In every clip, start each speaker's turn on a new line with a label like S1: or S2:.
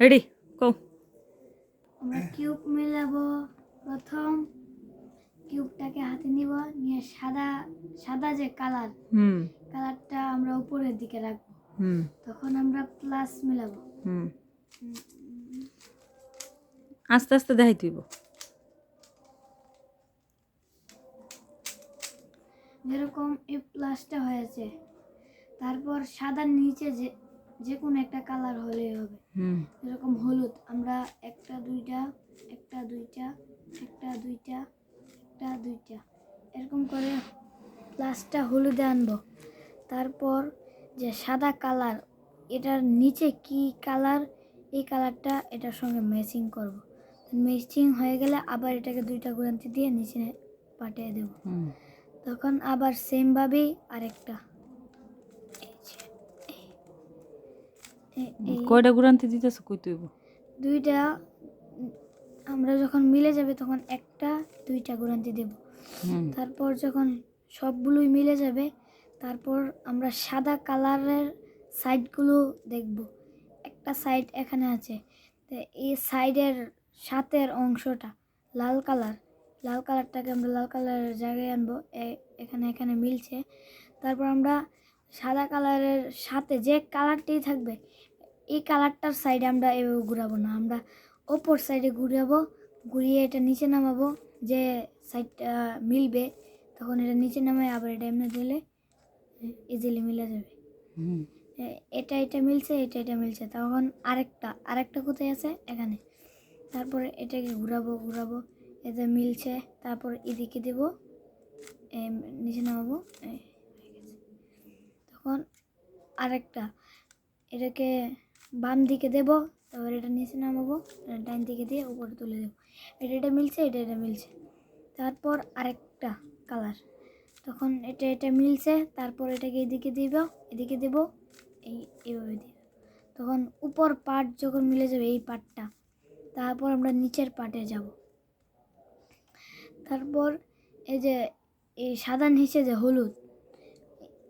S1: Ready কো
S2: আমরা cube মেলাবো প্রথম। কিউবটাকে হাতে নিব নিয়ে সাদা সাদা যে কালার
S1: হুম।
S2: কালারটা আমরা উপরের দিকে রাখব।
S1: হুম।
S2: তখন আমরা প্লাস মেলাবো।
S1: হুম। আস্তে আস্তে দেখাই তুইব।
S2: যেরকম এই প্লাসটা হয়েছে তারপর সাদার নিচে যে যে কোনো একটা কালার হলেই হবে।
S1: হুম।
S2: যেরকম হলুদ আমরা একটা দুইটা একটা দুইটা একটা দুইটা একটা দুইটা। এরকম করে প্লাসটা হলুদে আনব। তারপর যে সাদা কালার এটার নিচে কি কালার এই কালারটা এটার সঙ্গে ম্যাচিং করব। ম্যাচিং হয়ে গেলে আবার এটাকে দুইটা গুরান্তি দিয়ে নিচে পাঠিয়ে দেব। তখন আবার সেমভাবেই আরেকটা এই যে, এই-
S1: কয়টা গুরান্তি দিতেছ? কই তুইব
S2: দুইটা আমরা যখন মিলে যাবে তখন একটা দুইটা গুরান্তি দেব। তারপর যখন সবগুলোই মিলে যাবে তারপর আমরা সাদা কালারের সাইডগুলো দেখব। একটা সাইড এখানে আছে। এই সাইডের সাতের অংশটা লাল কালার। লাল কালারটাকে আমরা লাল কালারের জায়গায় আনব। এ- এখানে এখানে মিলছে। তারপর আমরা সাদা কালারের সাথে যে কালারটি থাকবে এই কালারটার সাইডে আমরা এভাবে ঘুরাবো না। আমরা ওপর সাইডে ঘুরাবো ঘুরিয়ে এটা নিচে নামাবো যে সাইডটা মিলবে তখন এটা নিচে নামায় আবার এটা এমনি দিলে ইজিলি মিলে যাবে। এটা এটা মিলছে এটা এটা মিলছে তখন আরেকটা আরেকটা কোথায় আছে? এখানে। তারপরে এটাকে ঘুরাবো ঘুরাবো এতে মিলছে তারপর এদিকে দেবো নিচে নামাবো। তখন আরেকটা। এটাকে বাম দিকে দেব, তারপর এটা নিচে নামাবো ডাইন দিকে দিয়ে উপরে তুলে দেবো। এটা এটা মিলছে, এটা এটা মিলছে। তারপর আরেকটা কালার। তখন এটা এটা মিলছে, তারপর এটাকে এদিকে দিব এদিকে দেব, এই এইভাবে দেব। তখন উপর পার্ট যখন মিলে যাবে এই পার্টটা, তারপর আমরা নিচের পার্টে যাব। তারপর এই যে, এই সাদা নিচে যে হলুদ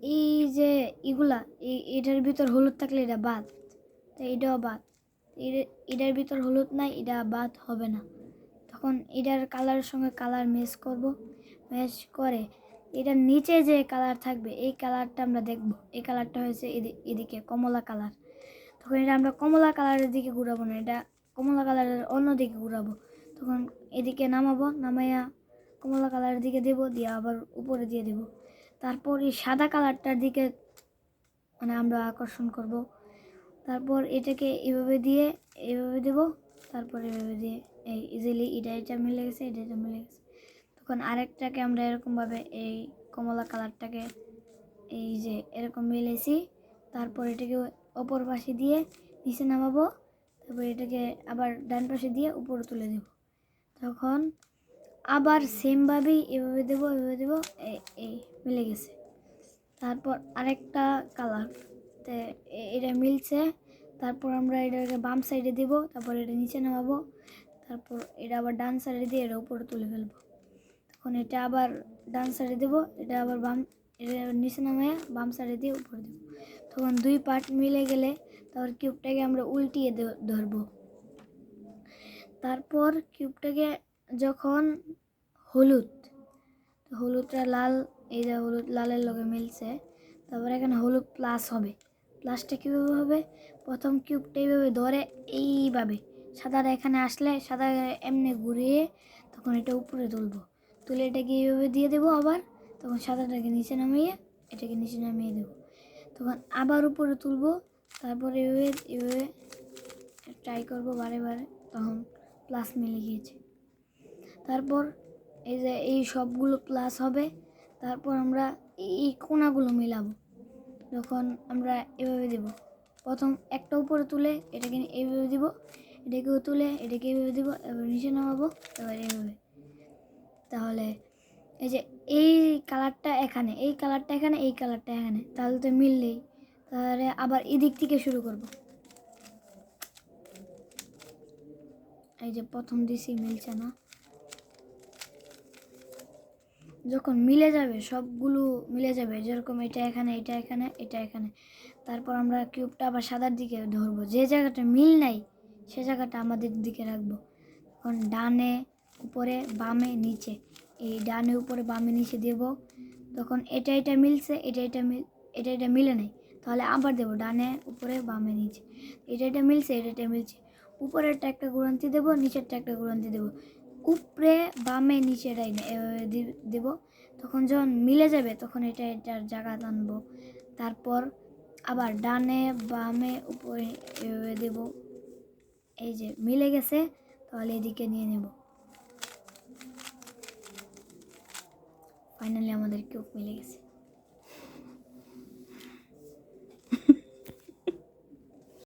S2: এই যে এগুলা এটার ভিতর হলুদ থাকলে এটা বাদ, তো এটাও বাদ। এটার ভিতর হলুদ নাই, এটা বাদ হবে না। তখন এটার কালারের সঙ্গে কালার ম্যাচ করব, ম্যাচ করে এটার নিচে যে কালার থাকবে, এই কালারটা আমরা দেখব। এই কালারটা হয়েছে এদি- এদিকে কমলা কালার। তখন এটা আমরা কমলা কালারের দিকে ঘুরাবো না, এটা কমলা কালারের অন্য দিকে ঘুরাবো। তখন এদিকে নামাবো, নামাইয়া কমলা কালারের দিকে দেবো, দিয়ে আবার উপরে দিয়ে দেব। তারপর এই সাদা কালারটার দিকে মানে আমরা আকর্ষণ করব। তারপর এটাকে এভাবে দিয়ে এভাবে দেব, তারপর এভাবে দিয়ে এই ইজিলি এটা এটা মিলে গেছে এটা এটা মিলে গেছে। তখন আরেকটাকে আমরা এরকমভাবে এই কমলা কালারটাকে এই যে এরকম মিলেছি তারপর এটাকে অপর পাশে দিয়ে নিচে নামাবো, তারপর এটাকে আবার ডান পাশে দিয়ে উপরে তুলে দেব। তখন আবার সেমভাবেই এভাবে দেবো এভাবে দেবো এই মিলে গেছে। তারপর আরেকটা কালার তে এটা মিলছে। তারপর আমরা এটাকে বাম সাইডে দেব, তারপর এটা নিচে নামাবো। তারপর এটা আবার ডান সাইডে দিয়ে এটা উপরে তুলে ফেলব। তখন এটা আবার ডান সাইডে দেবো, এটা আবার বাম, এটা নিচে নামায় বাম সাইডে দিয়ে উপরে দেবো। তখন দুই পার্ট মিলে গেলে তারপর কিউবটাকে আমরা উল্টিয়ে ধরবো। তারপর কিউবটাকে যখন হলুদ হলুদটা লাল, এই যে হলুদ, লালের লগে মিলছে, তারপর এখানে হলুদ প্লাস হবে। প্লাসটা কীভাবে হবে? প্রথম কিউবটা এইভাবে ধরে এইভাবে। সাদাটা এখানে আসলে সাদা এমনি ঘুরিয়ে তখন এটা উপরে তুলবো। তুলে এটাকে এইভাবে দিয়ে দেবো আবার, তখন সাদাটাকে নিচে নামিয়ে এটাকে নিচে নামিয়ে দেবো। তখন আবার উপরে তুলবো, তারপর এভাবে এভাবে ট্রাই করব বারে বারে, তখন প্লাস মিলে গিয়েছে। তারপর এই যে এই সবগুলো প্লাস হবে, তারপর আমরা এই কোনাগুলো মিলাবো। যখন আমরা এভাবে দেব, প্রথম একটা উপরে তুলে এটাকে এইভাবে দিব, এটাকেও তুলে এটাকে এইভাবে দিব, এবার নিচে নামাবো, এবার এইভাবে। তাহলে এই যে এই কালারটা এখানে, এই কালারটা এখানে, এই কালারটা এখানে, তাহলে তো মিললেই। তাহলে আবার এদিক থেকে শুরু করব। এই যে প্রথম দিছি, মিলছে না। যখন মিলে যাবে, সবগুলো মিলে যাবে, যেরকম এটা এখানে এটা এখানে এটা এখানে। তারপর আমরা কিউবটা আবার সাদার দিকে ধরবো। যে জায়গাটা মিল নাই, সে জায়গাটা আমাদের দিকে রাখব। এখন ডানে, উপরে, বামে, নিচে। এই ডানে, উপরে, বামে, নিচে দেব। তখন এটা এটা মিলছে, এটা এটা মিল, এটা এটা মিলে নাই। তাহলে আবার দেবো ডানে, উপরে, বামে, নিচে। এটা এটা মিলছে, এটা এটা মিলছে। উপরেরটা একটা গুড়ান্তি দেবো, নিচেরটা একটা গুড়ান্তি দেবো। উপরে বামে নিচে এটাই না, এভাবে দি- তখন যখন মিলে যাবে তখন এটা এটার জায়গা টানবো। তারপর আবার ডানে বামে উপরে দেবো। এই যে মিলে গেছে তাহলে এদিকে নিয়ে নেব। ফাইনালি আমাদের কিউব মিলে গেছে।